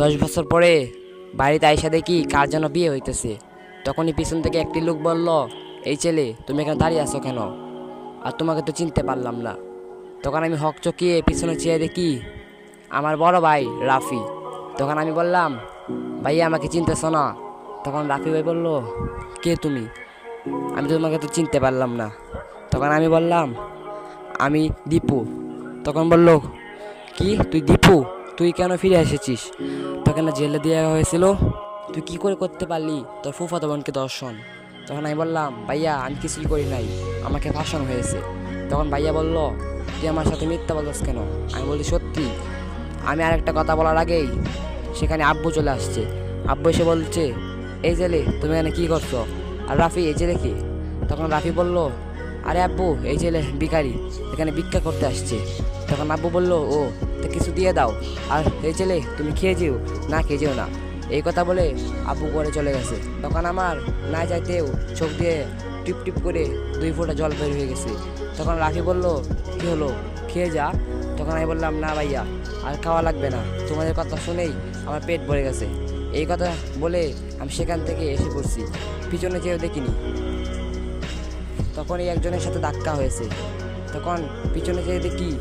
দশ বছর পরে বাড়িতে আইসা দেখি কার যেন বিয়ে হইতেছে। তখনই পিছন থেকে একটি লোক বলল, এই ছেলে, তুমি এখানে দাঁড়িয়ে আছো কেন? আর তোমাকে তো চিনতে পারলাম না। তখন আমি হক চকিয়ে পিছনে চেয়ে দেখি, আমার বড় ভাই রাফি। তখন আমি বললাম, ভাইয়া, আমাকে চিনতেছ না? তখন রাফি ভাই বলল, কে তুমি? আমি তোমাকে তো চিনতে পারলাম না। তখন আমি বললাম, আমি দীপু। তখন বলল, কি? তুই দীপু? তুই কেন ফিরে এসেছিস? তোকে না জেলে দেওয়া হয়েছিল? তুই কি করে করতে পারলি তোর ফুফাতো বোনকে দর্শন? তখন আমি বললাম, ভাইয়া, আমি কিছুই করি নাই। আমাকে ভাষণ হয়েছে। তখন ভাইয়া বলল, তুই আমার সাথে মিথ্যা বলছিস কেন? আমি বলি সত্যি, আমি আর একটা কথা বলার আগেই সেখানে আব্বু চলে আসছে। আব্বু এসে বলছে, এই জেলে তুমি এখানে কী করছ? আর রাফি, এই জেলে কি? তখন রাফি বলল, আরে আব্বু, এই জেলে ভিখারি এখানে ভিক্ষা করতে আসছে। তখন আব্বু বলল, ও তো কিছু দিয়ে দাও। আর এই ছেলে, তুমি খেয়ে যেও, না খেয়ে যেও না। এই কথা বলে আব্বু করে চলে গেছে। তখন আমার না যাইতেও চোখ দিয়ে টিপ টিপ করে দুই ফোঁটা জল বের হয়ে গেছে। তখন রাখি বলল, কি হলো? খেয়ে যা। তখন আমি বললাম, না ভাইয়া, আর খাওয়া লাগবে না। তোমাদের কথা শুনেই আমার পেট ভরে গেছে। এই কথা বলে আমি সেখান থেকে এসে পড়ছি। পিছনে যেও দেখিনি। তখন এই একজনের সাথে ধাক্কা হয়েছে। তখন পিছনে যেয়ে দেখি